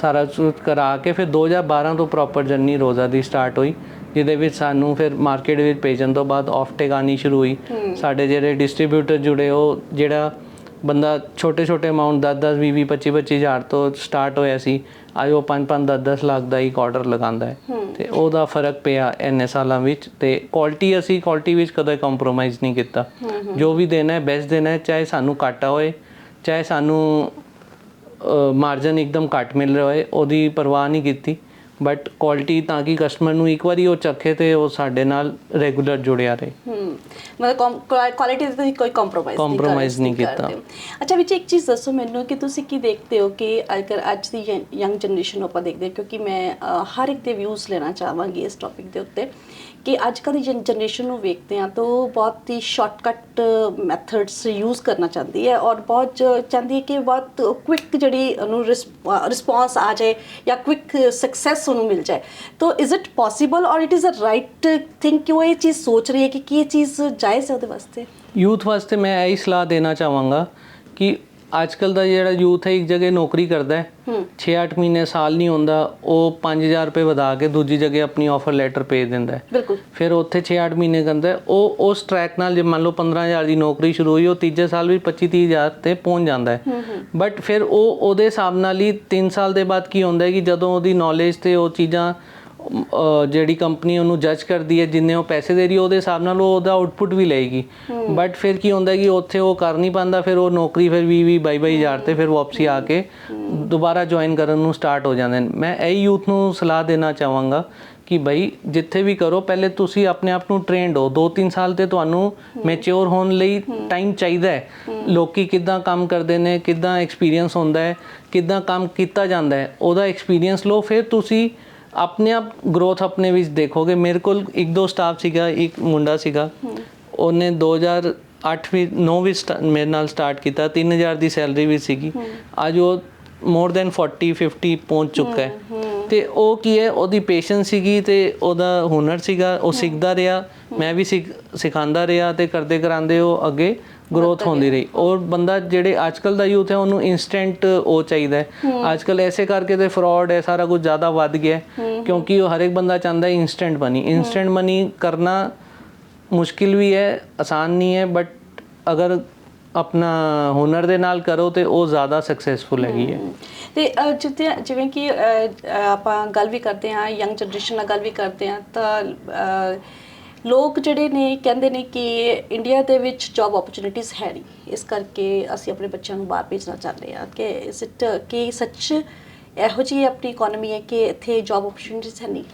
ਸਾਰਾ ਸ਼ੂਟ ਕਰਾ ਕੇ ਫਿਰ 2012 ਤੋਂ ਪ੍ਰੋਪਰ ਜਰਨੀ ਰੋਜ਼ਾ ਦੀ ਸਟਾਰਟ ਹੋਈ। ਜਿਹਦੇ ਵਿੱਚ ਸਾਨੂੰ ਫਿਰ ਮਾਰਕੀਟ ਵਿੱਚ ਭੇਜਣ ਤੋਂ ਬਾਅਦ ਆਫਟੇਕ ਆਣੀ ਸ਼ੁਰੂ ਹੋਈ। ਸਾਡੇ ਜਿਹੜੇ ਡਿਸਟ੍ਰੀਬਿਊਟਰ ਜੁੜੇ ਉਹ ਜਿਹੜਾ ਬੰਦਾ ਛੋਟੇ ਛੋਟੇ ਅਮਾਉਂਟ 10 10 20 25 25 ਹਜ਼ਾਰ ਤੋਂ ਸਟਾਰਟ ਹੋਇਆ ਸੀ ਅੱਜ ਉਹ 5 5 10 10 ਲੱਖ ਦਾ ਇੱਕ ਆਰਡਰ ਲਗਾਉਂਦਾ ਹੈ। ਤੇ ਉਹਦਾ ਫ਼ਰਕ ਪਿਆ ਇੰਨੇ ਸਾਲਾਂ ਵਿੱਚ ਤੇ ਕੁਆਲਿਟੀ ਅਸੀਂ ਕੁਆਲਿਟੀ ਵਿੱਚ ਕਦੇ ਕੰਪਰੋਮਾਈਜ਼ ਨਹੀਂ ਕੀਤਾ। ਜੋ ਵੀ ਦੇਣਾ ਹੈ ਬੈਸਟ ਦੇਣਾ ਹੈ ਚਾਹੇ ਸਾਨੂੰ ਘਾਟਾ ਹੋਏ ਚਾਹੇ ਸਾਨੂੰ ਮਾਰਜਨ ਇੱਕਦਮ ਘੱਟ ਮਿਲ ਰਿਹਾ ਹੋਏ ਉਹਦੀ ਪਰਵਾਹ ਨਹੀਂ ਕੀਤੀ। ਬਟ ਕੁਆਲਿਟੀ ਤਾਂ ਕਿ ਕਸਟਮਰ ਨੂੰ ਇੱਕ ਵਾਰੀ ਉਹ ਚੱਖੇ ਤੇ ਉਹ ਸਾਡੇ ਨਾਲ ਰੈਗੂਲਰ ਜੁੜਿਆ ਰਹੇ। ਹਮ ਮਤਲਬ ਕੁਆਲਿਟੀ ਤੇ ਤੁਸੀਂ ਕੋਈ ਕੰਪਰੋਮਾਈਜ਼ Compromise ਨਹੀਂ ਕੀਤਾ। ਅੱਛਾ ਵਿੱਚ ਇੱਕ ਚੀਜ਼ ਦੱਸੋ ਮੈਨੂੰ ਕਿ ਤੁਸੀਂ ਕੀ ਦੇਖਦੇ ਹੋ ਕਿ ਅਗਰ ਅੱਜ ਦੀ ਯੰਗ ਜਨਰੇਸ਼ਨ ਨੂੰ ਆਪਾਂ ਦੇਖਦੇ ਹਾਂ, ਕਿਉਂਕਿ ਮੈਂ ਹਰ ਇੱਕ ਦੇ ਵਿਊਜ਼ ਲੈਣਾ ਚਾਹਾਂਗੀ ਇਸ ਟੌਪਿਕ ਦੇ ਉੱਤੇ। ਕਿ ਅੱਜ ਕੱਲ੍ਹ ਦੀ ਜਨਰੇਸ਼ਨ ਨੂੰ ਵੇਖਦੇ ਹਾਂ ਤਾਂ ਉਹ ਬਹੁਤ ਹੀ ਸ਼ਾਰਟਕਟ ਮੈਥਡਸ ਯੂਜ਼ ਕਰਨਾ ਚਾਹੁੰਦੀ ਹੈ ਔਰ ਬਹੁਤ ਚਾਹੁੰਦੀ ਹੈ ਕਿ ਬਹੁਤ ਕੁਇਕ ਜਿਹੜੀ ਉਹਨੂੰ ਰਿਸਪੌਂਸ ਆ ਜਾਏ ਜਾਂ ਕੁਇਕ ਸਕਸੈਸ ਉਹਨੂੰ ਮਿਲ ਜਾਏ। ਤਾਂ is it possible or it is a right thing ਕਿ ਉਹ ਇਹ ਚੀਜ਼ ਸੋਚ ਰਹੀ ਹੈ ਕਿ ਕੀ ਇਹ ਚੀਜ਼ ਜਾਇਜ਼ ਹੈ ਉਹਦੇ ਵਾਸਤੇ? ਯੂਥ ਵਾਸਤੇ ਮੈਂ ਇਹੀ ਸਲਾਹ ਦੇਣਾ ਚਾਹਾਂਗਾ ਕਿ ਅੱਜ ਕੱਲ ਦਾ ਜਿਹੜਾ ਯੂਥ ਹੈ ਇੱਕ ਜਗ੍ਹਾ ਨੌਕਰੀ ਕਰਦਾ ਹੈ ਹੂੰ 6-8 ਮਹੀਨੇ ਸਾਲ ਨਹੀਂ ਹੁੰਦਾ ਉਹ 5000 ਰੁਪਏ ਵਧਾ ਕੇ ਦੂਜੀ ਜਗ੍ਹਾ ਆਪਣੀ ਆਫਰ ਲੈਟਰ ਭੇਜ ਦਿੰਦਾ ਹੈ ਬਿਲਕੁਲ ਫਿਰ ਉੱਥੇ 6-8 ਮਹੀਨੇ ਕਰਦਾ ਉਹ ਉਸ ਟਰੈਕ ਨਾਲ ਜੇ ਮੰਨ ਲਓ 15000 ਦੀ ਨੌਕਰੀ ਸ਼ੁਰੂ ਹੋਈ ਉਹ ਤੀਜੇ ਸਾਲ ਵੀ 25-30000 ਤੇ ਪਹੁੰਚ ਜਾਂਦਾ ਹੈ ਬਟ ਫਿਰ ਉਹ ਉਹਦੇ ਹਿਸਾਬ ਨਾਲ ਹੀ 3 ਸਾਲ ਦੇ ਬਾਅਦ ਕੀ ਹੁੰਦਾ ਹੈ ਕਿ ਜਦੋਂ ਉਹਦੀ ਨੌਲੇਜ ਤੇ ਉਹ ਚੀਜ਼ਾਂ ਜਿਹੜੀ ਕੰਪਨੀ ਉਹਨੂੰ ਜੱਜ ਕਰਦੀ ਹੈ ਜਿੰਨੇ ਉਹ ਪੈਸੇ ਦੇ ਰਹੀ ਉਹਦੇ ਹਿਸਾਬ ਨਾਲ ਉਹ ਉਹਦਾ ਆਉਟਪੁੱਟ ਵੀ ਲਏਗੀ। ਬਟ ਫਿਰ ਕੀ ਹੁੰਦਾ ਕਿ ਉੱਥੇ ਉਹ ਕਰ ਨਹੀਂ ਪਾਉਂਦਾ ਫਿਰ ਉਹ ਨੌਕਰੀ ਫਿਰ 20 20 22 ਹਜ਼ਾਰ ਤੇ ਫਿਰ ਵਾਪਸੀ ਆ ਕੇ ਦੁਬਾਰਾ ਜੁਆਇਨ ਕਰਨ ਨੂੰ ਸਟਾਰਟ ਹੋ ਜਾਂਦੇ ਨੇ। ਮੈਂ ਇਹ ਯੂਥ ਨੂੰ ਸਲਾਹ ਦੇਣਾ ਚਾਹਾਂਗਾ ਕਿ ਭਾਈ ਜਿੱਥੇ ਵੀ ਕਰੋ ਪਹਿਲੇ ਤੁਸੀਂ ਆਪਣੇ ਆਪ ਨੂੰ ਟ੍ਰੇਨਡ ਹੋ। 2-3 ਸਾਲ ਤੇ ਤੁਹਾਨੂੰ ਮੈਚੁਰ ਹੋਣ ਲਈ ਟਾਈਮ ਚਾਹੀਦਾ ਹੈ। ਲੋਕੀ ਕਿੱਦਾਂ ਕੰਮ ਕਰਦੇ ਨੇ ਕਿੱਦਾਂ ਐਕਸਪੀਰੀਅੰਸ ਹੁੰਦਾ ਹੈ ਕਿੱਦਾਂ ਕੰਮ ਕੀਤਾ ਜਾਂਦਾ ਹੈ ਉਹਦਾ ਐਕਸਪੀਰੀਅੰਸ ਲਓ ਫਿਰ ਤੁਸੀਂ ਆਪਣੇ ਆਪ ਗਰੋਥ ਆਪਣੇ ਵਿੱਚ ਦੇਖੋਗੇ ਮੇਰੇ ਕੋਲ ਇੱਕ ਦੋ ਸਟਾਫ ਸੀਗਾ ਇੱਕ ਮੁੰਡਾ ਸੀਗਾ ਉਹਨੇ 2008 ਵਿੱਚ 9 ਵਿੱਚ ਸਟਾ- ਮੇਰੇ ਨਾਲ ਸਟਾਰਟ ਕੀਤਾ 3000 ਦੀ ਸੈਲਰੀ ਵੀ ਸੀਗੀ ਅੱਜ ਉਹ ਮੋਰ ਦੈਨ 40 50 ਪਹੁੰਚ ਚੁੱਕਾ ਹੈ ਤੇ ਉਹ ਕੀ ਹੈ ਉਹਦੀ ਪੇਸ਼ੈਂਸ ਸੀਗੀ ਤੇ ਉਹਦਾ ਹੁਨਰ ਸੀਗਾ ਉਹ ਸਿੱਖਦਾ ਰਿਹਾ ਮੈਂ ਵੀ ਸਿਖ ਸਿਖਾਉਂਦਾ ਰਿਹਾ ਤੇ ਕਰਦੇ ਕਰਾਂਦੇ ਉਹ ਅੱਗੇ ਗਰੋਥ ਹੁੰਦੀ ਰਹੀ। ਔਰ ਬੰਦਾ ਜਿਹੜੇ ਅੱਜਕੱਲ ਦਾ ਯੂਥ ਹੈ ਉਹਨੂੰ ਇਨਸਟੈਂਟ ਉਹ ਚਾਹੀਦਾ ਹੈ। ਅੱਜਕੱਲ ਐਸੇ ਕਰਕੇ ਤੇ ਫਰਾਡ ਹੈ ਸਾਰਾ ਕੁਝ ਜ਼ਿਆਦਾ ਵੱਧ ਗਿਆ ਕਿਉਂਕਿ ਉਹ ਹਰ ਇੱਕ ਬੰਦਾ ਚਾਹੁੰਦਾ ਹੈ ਇਨਸਟੈਂਟ ਮਨੀ ਇਨਸਟੈਂਟ ਮਨੀ ਕਰਨਾ ਮੁਸ਼ਕਿਲ ਵੀ ਹੈ ਆਸਾਨ ਨਹੀਂ ਹੈ ਬਟ ਅਗਰ ਆਪਣਾ ਹੁਨਰ ਦੇ ਨਾਲ ਕਰੋ ਤੇ ਉਹ ਜ਼ਿਆਦਾ ਸਕਸੈਸਫੁਲ ਹੈਗੀ ਹੈ। ਤੇ ਜਿਵੇਂ ਕਿ ਆਪਾਂ ਗੱਲ ਵੀ ਕਰਦੇ ਹਾਂ ਯੰਗ ਜਨਰੇਸ਼ਨ ਨਾਲ ਗੱਲ ਵੀ ਕਰਦੇ ਹਾਂ ਤਾਂ ਲੋਕ ਜਿਹੜੇ ਨੇ, ਕਹਿੰਦੇ ਨੇ ਕਿ ਇੰਡੀਆ ਦੇ ਵਿੱਚ ਜੌਬ ਓਪਰਚੁਨਿਟੀਜ਼ ਹੈ ਨਹੀਂ। ਇਸ ਕਰਕੇ ਅਸੀਂ ਆਪਣੇ ਬੱਚਿਆਂ ਨੂੰ ਬਾਹਰ ਭੇਜਣਾ ਚਾਹੁੰਦੇ ਹਾਂ ਕਿ ਇਸ ਇਟ ਕਿ ਸੱਚ ਇਹੋ ਜਿਹੀ ਆਪਣੀ ਇਕਨੋਮੀ ਹੈ ਕਿ ਇੱਥੇ ਜੌਬ ਓਪਰਚੁਨਿਟੀਜ਼ ਹੈ ਨਹੀਂ?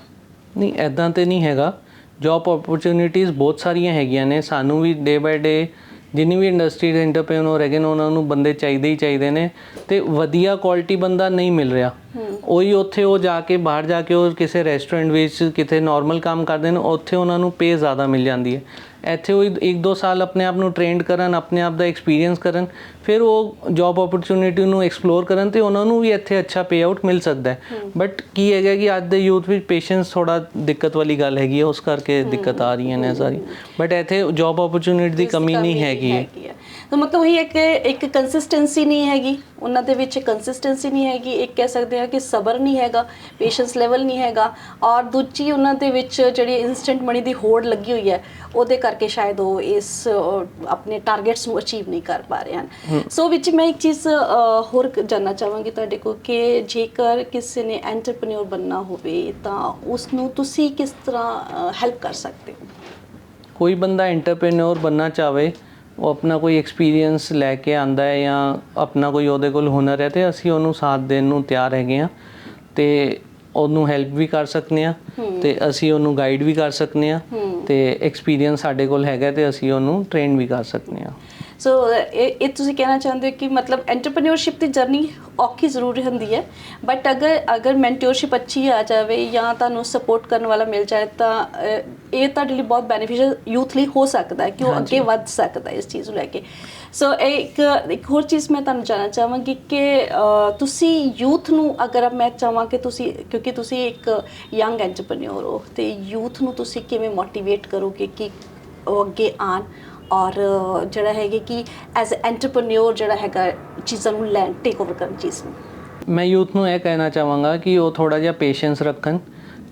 ਨਹੀਂ ਐਦਾਂ ਤੇ ਨਹੀਂ ਹੈਗਾ। ਜੌਬ ਓਪਰਚੁਨਿਟੀਜ਼ ਬਹੁਤ ਸਾਰੀਆਂ ਹੈਗੀਆਂ ਨੇ। ਸਾਨੂੰ ਵੀ ਡੇ ਬਾਏ ਡੇ ਜਿੰਨੀ ਵੀ ਇੰਡਸਟਰੀ ਦੇ ਐਂਟਰਪ੍ਰੈਨਰ ਹੈਗੇ ਨੇ ਉਹਨਾਂ ਨੂੰ ਬੰਦੇ ਚਾਹੀਦੇ ਹੀ ਚਾਹੀਦੇ ਨੇ ਤੇ ਵਧੀਆ ਕੁਆਲਿਟੀ ਬੰਦਾ ਨਹੀਂ ਮਿਲ ਰਿਹਾ। ਉਹੀ ਉੱਥੇ ਉਹ ਜਾ ਕੇ ਬਾਹਰ ਜਾ ਕੇ ਉਹ ਕਿਸੇ ਰੈਸਟੋਰੈਂਟ ਵਿੱਚ ਕਿਤੇ ਨਾਰਮਲ ਕੰਮ ਕਰਦੇ ਨੇ ਉੱਥੇ ਉਹਨਾਂ ਨੂੰ ਪੇ ਜ਼ਿਆਦਾ ਮਿਲ ਜਾਂਦੀ ਹੈ। ਇੱਥੇ ਉਹ ਇੱਕ ਦੋ ਸਾਲ ਆਪਣੇ ਆਪ ਨੂੰ ਟ੍ਰੇਨਡ ਕਰਨ ਆਪਣੇ ਆਪ ਦਾ ਐਕਸਪੀਰੀਅੰਸ ਕਰਨ ਫਿਰ ਉਹ ਜੌਬ ਓਪਰਚੁਨਿਟੀ ਨੂੰ ਐਕਸਪਲੋਰ ਕਰਨ ਤੇ ਉਹਨਾਂ ਨੂੰ ਵੀ ਇੱਥੇ ਅੱਛਾ ਪੇ ਆਊਟ ਮਿਲ ਸਕਦਾ ਹੈ। ਬਟ ਕੀ ਹੈਗਾ ਕਿ ਅੱਜ ਦੇ ਯੂਥ ਵਿੱਚ ਪੇਸ਼ੈਂਸ ਥੋੜਾ ਦਿੱਕਤ ਵਾਲੀ ਗੱਲ ਹੈਗੀ ਹੈ ਉਸ ਕਰਕੇ ਦਿੱਕਤ ਆ ਰਹੀਆਂ ਨੇ ਸਾਰੀ ਬਟ ਇੱਥੇ ਜੌਬ ਓਪਰਚੁਨਿਟੀ ਦੀ ਕਮੀ ਨਹੀਂ ਹੈਗੀ ਹੈ। ਤਾਂ ਮਤਲਬ ਉਹੀ ਇੱਕ ਇੱਕ ਕੰਸਿਸਟੈਂਸੀ ਨਹੀਂ ਹੈਗੀ ਉਹਨਾਂ ਦੇ ਵਿੱਚ ਕੰਸਿਸਟੈਂਸੀ ਨਹੀਂ ਹੈਗੀ ਇੱਕ ਕਹਿ ਸਕਦੇ ਹਾਂ ਕਿ ਸਬਰ ਨਹੀਂ ਹੈਗਾ ਪੇਸ਼ੈਂਸ ਲੈਵਲ ਨਹੀਂ ਹੈਗਾ ਔਰ ਦੂਜੀ ਉਹਨਾਂ ਦੇ ਵਿੱਚ ਜਿਹੜੀ ਇਨਸਟੈਂਟ ਮਨੀ ਦੀ ਹੋੜ ਲੱਗੀ ਹੋਈ ਹੈ ਉਹਦੇ ਕਰਕੇ ਸ਼ਾਇਦ ਉਹ ਇਸ ਆਪਣੇ ਟਾਰਗੇਟਸ ਨੂੰ ਅਚੀਵ ਨਹੀਂ ਕਰ ਪਾ ਰਹੇ ਹਨ। ਸੋ ਵਿੱਚ ਮੈਂ ਇੱਕ ਚੀਜ਼ ਹੋਰ ਕ- ਜਾਨਣਾ ਚਾਹਾਂਗੀ ਤੁਹਾਡੇ ਕੋਲ ਕਿ ਜੇਕਰ ਕਿਸੇ ਨੇ ਐਂਟਰਪ੍ਰੈਨਿਓਰ ਬੰਨਾ ਹੋਵੇ ਤਾਂ ਉਸ ਨੂੰ ਤੁਸੀਂ ਕਿਸ ਤਰ੍ਹਾਂ ਹੈਲਪ ਕਰ ਸਕਦੇ ਹੋ? ਕੋਈ ਬੰਦਾ ਐਂਟਰਪ੍ਰੈਨਿਓਰ ਬੰਨਾ ਚਾਵੇ ਉਹ ਆਪਣਾ ਕੋਈ ਐਕਸਪੀਰੀਅੰਸ ਲੈ ਕੇ ਆਂਦਾ ਹੈ ਜਾਂ ਆਪਣਾ ਕੋਈ ਉਹਦੇ ਕੋਲ ਹੁਨਰ ਹੈ ਤੇ ਅਸੀਂ ਉਹਨੂੰ ਸਾਥ ਦੇਣ ਨੂੰ ਤਿਆਰ ਹੈਗੇ ਆ ਤੇ ਉਹਨੂੰ ਹੈਲਪ ਵੀ ਕਰ ਸਕਨੇ ਆ ਤੇ ਅਸੀਂ ਉਹਨੂੰ ਗਾਈਡ ਵੀ ਕਰ ਸਕਨੇ ਆ ਤੇ ਐਕਸਪੀਰੀਅੰਸ ਸਾਡੇ ਕੋਲ ਹੈਗਾ ਤੇ ਅਸੀਂ ਉਹਨੂੰ ਟ੍ਰੇਨ ਵੀ ਕਰ ਸਕਨੇ ਆ ਸੋ ਇਹ ਤੁਸੀਂ ਕਹਿਣਾ ਚਾਹੁੰਦੇ ਹੋ ਕਿ ਮਤਲਬ ਐਂਟਰਪ੍ਰੀਨਿਓਰਸ਼ਿਪ ਦੀ ਜਰਨੀ ਔਖੀ ਜ਼ਰੂਰ ਹੁੰਦੀ ਹੈ ਬਟ ਅਗਰ ਅਗਰ ਮੈਂਟੋਰਸ਼ਿਪ ਅੱਛੀ ਆ ਜਾਵੇ ਜਾਂ ਤੁਹਾਨੂੰ ਸਪੋਰਟ ਕਰਨ ਵਾਲਾ ਮਿਲ ਜਾਏ ਤਾਂ ਇਹ ਤੁਹਾਡੇ ਲਈ ਬਹੁਤ ਬੈਨੀਫੀਸ਼ੀਅਲ ਯੂਥ ਲਈ ਹੋ ਸਕਦਾ ਹੈ ਕਿ ਉਹ ਅੱਗੇ ਵੱਧ ਸਕਦਾ ਹੈ ਇਸ ਚੀਜ਼ ਨੂੰ ਲੈ ਕੇ। ਸੋ ਇੱਕ ਇੱਕ ਹੋਰ ਚੀਜ਼ ਮੈਂ ਤੁਹਾਨੂੰ ਜਾਣਨਾ ਚਾਹਾਂਗੀ ਕਿ ਤੁਸੀਂ ਯੂਥ ਨੂੰ ਅਗਰ ਮੈਂ ਚਾਹਾਂ ਕਿ ਤੁਸੀਂ ਕਿਉਂਕਿ ਤੁਸੀਂ ਇੱਕ ਯੰਗ ਐਂਟਰਪ੍ਰੀਨਿਓਰ ਹੋ ਤੇ ਯੂਥ ਨੂੰ ਤੁਸੀਂ ਕਿਵੇਂ ਮੋਟੀਵੇਟ ਕਰੋਗੇ ਕਿ ਉਹ ਅੱਗੇ ਆਣ ਔਰ ਜਿਹੜਾ ਹੈਗੇ ਕਿ ਐਜ਼ ਐਂਟਰਪ੍ਰੀਨਿਓਰ ਜਿਹੜਾ ਹੈਗਾ ਚੀਜ਼ਾਂ ਨੂੰ ਲੈਣ ਟੇਕ ਓਵਰ ਕਰਨ ਚੀਜ਼ ਨੂੰ। ਮੈਂ ਯੂਥ ਨੂੰ ਇਹ ਕਹਿਣਾ ਚਾਹਾਂਗਾ ਕਿ ਉਹ ਥੋੜਾ ਜਿਹਾ ਪੇਸ਼ੈਂਸ ਰੱਖਣ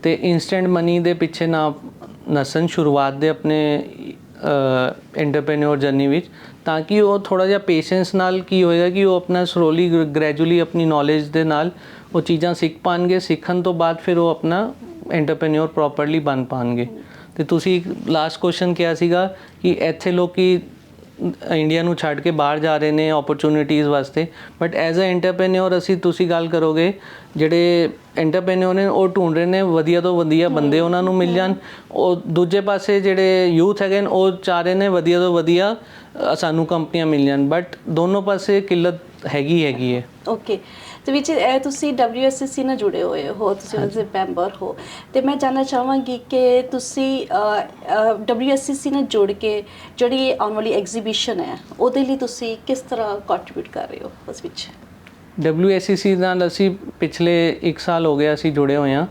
ਤੇ ਇਨਸਟੈਂਟ ਮਨੀ ਦੇ ਪਿੱਛੇ ਨਾ ਨਸਣ ਸ਼ੁਰੂਆਤ ਦੇ ਆਪਣੇ ਐਂਟਰਪ੍ਰੀਨਿਓਰ ਜਰਨੀ ਵਿੱਚ, ਤਾਂ ਕਿ ਉਹ ਥੋੜਾ ਜਿਹਾ ਪੇਸ਼ੈਂਸ ਨਾਲ ਕੀ ਹੋਏਗਾ ਕਿ ਉਹ ਆਪਣਾ ਸਲੋਲੀ ਗ੍ਰੈਜੂਅਲੀ ਆਪਣੀ ਨੌਲੇਜ ਦੇ ਨਾਲ ਉਹ ਚੀਜ਼ਾਂ ਸਿੱਖ ਪਾਣਗੇ, ਸਿੱਖਣ ਤੋਂ ਬਾਅਦ ਫਿਰ ਉਹ ਆਪਣਾ ਐਂਟਰਪ੍ਰੀਨਿਓਰ ਪ੍ਰੋਪਰਲੀ ਬਣ ਪਾਣਗੇ। ਤੇ ਤੁਸੀਂ ਲਾਸਟ ਕੁਐਸਚਨ ਕਿਹਾ ਸੀਗਾ ਕਿ ਇੱਥੇ ਲੋਕੀ ਇੰਡੀਆ ਨੂੰ ਛੱਡ ਕੇ ਬਾਹਰ ਜਾ ਰਹੇ ਨੇ ਓਪਰਚ्युनिटीज ਵਾਸਤੇ ਬਟ ਐਜ਼ ਅ ਐਂਟਰਪ੍ਰੈਨਿਓਰ ਅਸੀਂ ਤੁਸੀਂ ਗੱਲ ਕਰੋਗੇ, ਜਿਹੜੇ ਐਂਟਰਪ੍ਰੈਨਿਓਰ ਨੇ ਉਹ ਢੂੰਡ ਰਹੇ ਨੇ, ਵਧੀਆ ਤੋਂ ਵਧੀਆ ਬੰਦੇ ਉਹਨਾਂ ਨੂੰ ਮਿਲ ਜਾਣ। ਉਹ ਦੂਜੇ ਪਾਸੇ ਜਿਹੜੇ ਯੂਥ ਹੈਗੇ ਨੇ, ਉਹ ਚਾਹ ਰਹੇ ਨੇ ਵਧੀਆ ਤੋਂ ਵਧੀਆ ਸਾਨੂੰ ਕੰਪਨੀਆਂ ਮਿਲ ਜਾਣ। ਬਟ ਦੋਨੋਂ ਪਾਸੇ ਕਿੱਲਤ ਹੈਗੀ ਹੈਗੀ ਹੈ। ਓਕੇ ਤੇ ਵਿੱਚ ਇਹ ਤੁਸੀਂ WSSC ਨਾਲ ਜੁੜੇ ਹੋਏ ਹੋ ਤੁਸੀਂ ਉਹਦੇ ਮੈਂਬਰ ਹੋ। ਤੇ ਮੈਂ ਜਾਨਣਾ ਚਾਹਾਂਗੀ ਕਿ ਤੁਸੀਂ WSSC ਨਾਲ ਜੁੜ ਕੇ ਜਿਹੜੀ ਆਉਣ ਵਾਲੀ ਐਗਜ਼ੀਬਿਸ਼ਨ ਹੈ ਉਹਦੇ ਲਈ ਤੁਸੀਂ ਕਿਸ ਤਰ੍ਹਾਂ ਕੰਟਰੀਬਿਊਟ ਕਰ ਰਹੇ ਹੋ ਉਸ ਵਿੱਚ? WSCC ਨਾਲ ਅਸੀਂ ਪਿਛਲੇ 1 ਸਾਲ ਹੋ ਗਿਆ ਅਸੀਂ ਜੁੜੇ ਹੋਏ ਹਾਂ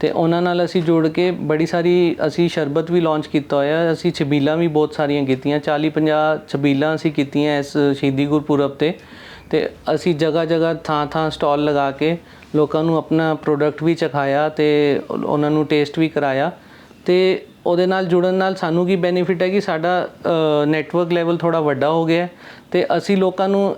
ਤੇ ਉਹਨਾਂ ਨਾਲ ਅਸੀਂ ਜੁੜ ਕੇ ਬੜੀ ਸਾਰੀ ਅਸੀਂ ਸ਼ਰਬਤ ਵੀ ਲਾਂਚ ਕੀਤਾ ਹੋਇਆ ਅਸੀਂ ਛਬੀਲਾਂ ਵੀ ਬਹੁਤ ਸਾਰੀਆਂ ਕੀਤੀਆਂ 40 50 ਛਬੀਲਾਂ ਅਸੀਂ ਕੀਤੀਆਂ ਇਸ ਸ਼ਹੀਦੀ ਗੁਰਪੁਰਬ ਤੇ। ਤੇ ਅਸੀਂ ਜਗ੍ਹਾ ਜਗ੍ਹਾ ਥਾਂ ਥਾਂ ਸਟਾਲ ਲਗਾ ਕੇ ਲੋਕਾਂ ਨੂੰ ਆਪਣਾ ਪ੍ਰੋਡਕਟ ਵੀ ਚਖਾਇਆ ਤੇ ਉਹਨਾਂ ਨੂੰ ਟੇਸਟ ਵੀ ਕਰਾਇਆ। ਤੇ ਉਹਦੇ ਨਾਲ ਜੁੜਨ ਨਾਲ ਸਾਨੂੰ ਕੀ ਬੈਨੀਫਿਟ ਹੈ ਕਿ ਸਾਡਾ ਨੈਟਵਰਕ ਲੈਵਲ ਥੋੜਾ ਵੱਡਾ ਹੋ ਗਿਆ ਤੇ ਅਸੀਂ ਲੋਕਾਂ ਨੂੰ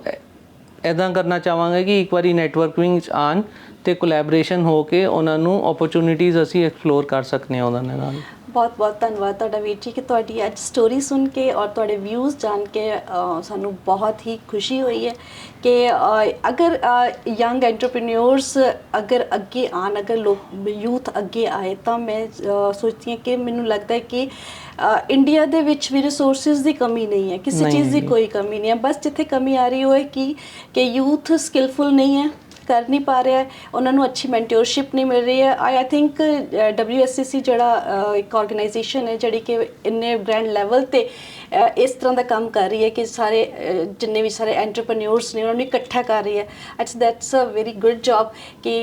ਇਦਾਂ ਕਰਨਾ ਚਾਹਾਂਗੇ ਕਿ ਇੱਕ ਵਾਰੀ ਨੈਟਵਰਕਿੰਗ ਚ ਆਣ ਤੇ ਕੋਲੈਬੋਰੇਸ਼ਨ ਹੋ ਕੇ ਉਹਨਾਂ ਨੂੰ ਓਪਰਚ्युनिटीज ਅਸੀਂ ਐਕਸਪਲੋਰ ਕਰ ਸਕਨੇ ਆ ਉਹਨਾਂ ਨਾਲ। ਬਹੁਤ ਬਹੁਤ ਧੰਨਵਾਦ ਤੁਹਾਡਾ ਵੀਰ ਜੀ ਕਿ ਤੁਹਾਡੀ ਅੱਜ ਸਟੋਰੀ ਸੁਣ ਕੇ ਔਰ ਤੁਹਾਡੇ ਵਿਊਜ਼ ਜਾਣ ਕੇ ਸਾਨੂੰ ਬਹੁਤ ਹੀ ਖੁਸ਼ੀ ਹੋਈ ਹੈ ਕਿ ਅਗਰ ਯੰਗ ਐਂਟਰਪ੍ਰੀਨਿਓਰਸ ਅਗਰ ਅੱਗੇ ਆਣ ਅਗਰ ਲੋਕ ਯੂਥ ਅੱਗੇ ਆਏ ਤਾਂ ਮੈਂ ਸੋਚਦੀ ਹਾਂ ਕਿ ਮੈਨੂੰ ਲੱਗਦਾ ਹੈ ਕਿ ਇੰਡੀਆ ਦੇ ਵਿੱਚ ਵੀ ਰਿਸੋਰਸਸ ਦੀ ਕਮੀ ਨਹੀਂ ਹੈ ਕਿਸੇ ਚੀਜ਼ ਦੀ। ਕੋਈ ਕਮੀ ਨਹੀਂ ਹੈ ਬਸ ਜਿੱਥੇ ਕਮੀ ਆ ਰਹੀ ਹੋਏ ਕਿ ਕਿ ਯੂਥ ਸਕਿਲਫੁਲ ਨਹੀਂ ਹੈ ਕਰ ਨਹੀਂ ਪਾ ਰਿਹਾ ਉਹਨਾਂ ਨੂੰ ਅੱਛੀ ਮੈਂਟੋਰਸ਼ਿਪ ਨਹੀਂ ਮਿਲ ਰਹੀ ਹੈ। ਆਈ ਆਈ ਥਿੰਕ WSCC ਜਿਹੜਾ ਇੱਕ ਆਰਗੇਨਾਈਜੇਸ਼ਨ ਹੈ ਜਿਹੜੀ ਕਿ ਇੰਨੇ ਬ੍ਰਾਂਡ ਲੈਵਲ ਤੇ ਇਸ ਤਰ੍ਹਾਂ ਦਾ ਕੰਮ ਕਰ ਰਹੀ ਹੈ ਕਿ ਸਾਰੇ ਜਿੰਨੇ ਵੀ ਸਾਰੇ ਐਂਟਰਪ੍ਰੀਨਿਓਰਸ ਨੇ ਉਹਨਾਂ ਨੂੰ ਇਕੱਠਾ ਕਰ ਰਹੀ ਹੈ। ਅੱਛਾ that's a very good job ਕਿ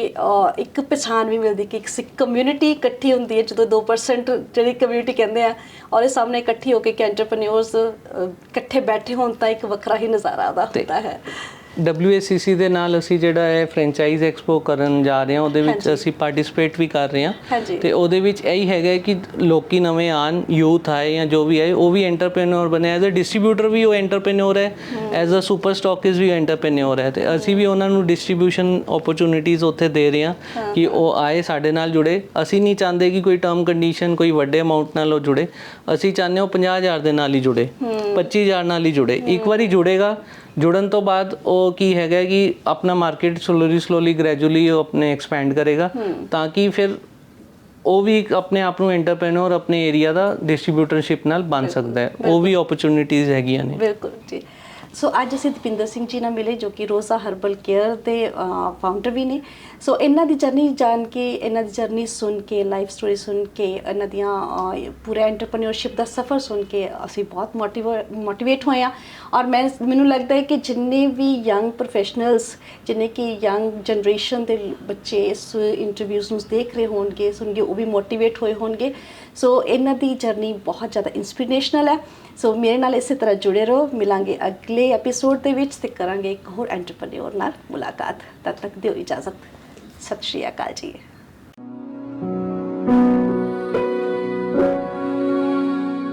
ਇੱਕ ਪਛਾਣ ਵੀ ਮਿਲਦੀ ਕਿ ਇੱਕ ਸਿੱਖ ਕਮਿਊਨਿਟੀ ਇਕੱਠੀ ਹੁੰਦੀ ਹੈ ਜਦੋਂ 2% ਜਿਹੜੀ ਕਮਿਊਨਿਟੀ ਕਹਿੰਦੇ ਆ ਔਰ ਇਹ ਸਾਹਮਣੇ ਇਕੱਠੀ ਹੋ ਕੇ ਕਿ ਐਂਟਰਪ੍ਰੀਨਿਓਰਸ ਇਕੱਠੇ ਬੈਠੇ ਹੋਣ ਤਾਂ ਇੱਕ ਵੱਖਰਾ ਹੀ ਨਜ਼ਾਰਾ ਤੇ- ਹੁੰਦਾ ਹੈ। WACC ਦੇ ਨਾਲ ਅਸੀਂ ਜਿਹੜਾ ਹੈ ਫਰੈਂਚਾਈਜ਼ ਐਕਸਪੋ ਕਰਨ ਜਾ ਰਹੇ ਹਾਂ ਉਹਦੇ ਵਿੱਚ ਅਸੀਂ ਪਾਰਟਿਸਿਪੇਟ ਵੀ ਕਰ ਰਹੇ ਹਾਂ। ਹਾਂਜੀ। ਤੇ ਉਹਦੇ ਵਿੱਚ ਇਹੀ ਹੈਗਾ ਕਿ ਲੋਕੀ ਨਵੇਂ ਆਣ ਯੂਥ ਆਏ ਜਾਂ ਜੋ ਵੀ ਆਏ ਉਹ ਵੀ ਐਂਟਰਪ੍ਰੈਨਿਓਰ ਬਣੇ। ਐਜ਼ ਅ ਡਿਸਟ੍ਰੀਬਿਊਟਰ ਵੀ ਉਹ ਐਂਟਰਪ੍ਰੈਨਿਓਰ ਹੈ। ਐਜ਼ ਅ ਸੁਪਰ ਸਟਾਕਿਸ ਵੀ ਐਂਟਰਪ੍ਰੈਨਿਓਰ ਹੈ। ਤੇ ਅਸੀਂ ਵੀ ਉਹਨਾਂ ਨੂੰ ਡਿਸਟ੍ਰੀਬਿਊਸ਼ਨ ਓਪਰਚ्युनिटीज ਉੱਥੇ ਦੇ ਰਹੇ ਹਾਂ ਕਿ ਉਹ ਆਏ ਸਾਡੇ ਨਾਲ ਜੁੜੇ। ਅਸੀਂ ਨਹੀਂ ਚਾਹੁੰਦੇ ਕਿ ਕੋਈ ਟਰਮ ਕੰਡੀਸ਼ਨ ਕੋਈ ਵੱਡੇ ਅਮਾਉਂਟ ਨਾਲ ਉਹ ਜੁੜੇ। ਅਸੀਂ ਚਾਹੁੰਦੇ ਹਾਂ ਉਹ 50000 ਦੇ ਨਾਲ ਹੀ ਜੁੜੇ। 25000 ਨਾਲ ਹੀ ਜੁੜੇ। ਇੱਕ ਵਾਰੀ ਜੁੜੇਗਾ ਜੁੜਨ ਤੋਂ ਬਾਅਦ ਉਹ ਕੀ ਹੈਗਾ ਕਿ ਆਪਣਾ ਮਾਰਕੀਟ ਸਲੋਲੀ ਸਲੋਲੀ ਗ੍ਰੈਜੂਲੀ ਉਹ ਆਪਣੇ ਐਕਸਪੈਂਡ ਕਰੇਗਾ। ਤਾਂ ਕਿ ਫਿਰ ਉਹ ਵੀ ਆਪਣੇ ਆਪ ਨੂੰ ਐਂਟਰਪ੍ਰੈਨਿਓਰ ਆਪਣੇ ਏਰੀਆ ਦਾ ਡਿਸਟ੍ਰੀਬਿਊਟਰਸ਼ਿਪ ਨਾਲ ਬਣ ਸਕਦਾ ਹੈ। ਉਹ ਵੀ ਓਪਰਚੁਨਿਟੀਜ਼ ਹੈਗੀਆਂ ਨੇ। ਬਿਲਕੁਲ ਜੀ। ਸੋ ਅੱਜ ਅਸੀਂ ਦਪਿੰਦਰ ਸਿੰਘ ਜੀ ਨਾਲ ਮਿਲੇ ਜੋ ਕਿ ਰੋਜ਼ਾ ਹਰਬਲ ਕੇਅਰ ਦੇ ਫਾਊਂਡਰ ਵੀ ਨੇ। ਸੋ ਇਹਨਾਂ ਦੀ ਜਰਨੀ ਜਾਣ ਕੇ, ਇਹਨਾਂ ਦੀ ਜਰਨੀ ਸੁਣ ਕੇ ਲਾਈਫ ਸਟੋਰੀ ਸੁਣ ਕੇ, ਇਹਨਾਂ ਦੀਆਂ ਪੂਰਾ ਐਂਟਰਪ੍ਰੀਨਿਓਰਸ਼ਿਪ ਦਾ ਸਫ਼ਰ ਸੁਣ ਕੇ ਅਸੀਂ ਬਹੁਤ ਮੋਟੀਵੇਟ ਹੋਏ ਆ ਔਰ ਮੈਂ, ਮੈਨੂੰ ਲੱਗਦਾ ਹੈ ਕਿ ਜਿੰਨੇ ਵੀ ਯੰਗ ਪ੍ਰੋਫੈਸ਼ਨਲਸ ਜਿੰਨੇ ਕਿ ਯੰਗ ਜਨਰੇਸ਼ਨ ਦੇ ਬੱਚੇ ਇਸ ਇੰਟਰਵਿਊਜ਼ ਨੂੰ ਦੇਖ ਰਹੇ ਹੋਣਗੇ, ਸੁਣਗੇ, ਉਹ ਵੀ ਮੋਟੀਵੇਟ ਹੋਏ ਹੋਣਗੇ। ਸੋ ਇਹਨਾਂ ਦੀ ਜਰਨੀ ਬਹੁਤ ਜ਼ਿਆਦਾ ਇੰਸਪੀਰੇਸ਼ਨਲ ਹੈ। ਸੋ ਮੇਰੇ ਨਾਲ ਇਸੇ ਤਰ੍ਹਾਂ ਜੁੜੇ ਰਹੋ। ਮਿਲਾਂਗੇ ਅਗਲੇ ਐਪੀਸੋਡ ਦੇ ਵਿੱਚ ਤੇ ਕਰਾਂਗੇ ਇੱਕ ਹੋਰ ਐਂਟਰਪ੍ਰੀਨਿਓਰ ਨਾਲ ਮੁਲਾਕਾਤ। ਤਦ ਤੱਕ ਦਿਓ ਇਜਾਜ਼ਤ। ਸਤਿ ਸ਼੍ਰੀ ਅਕਾਲ ਜੀ।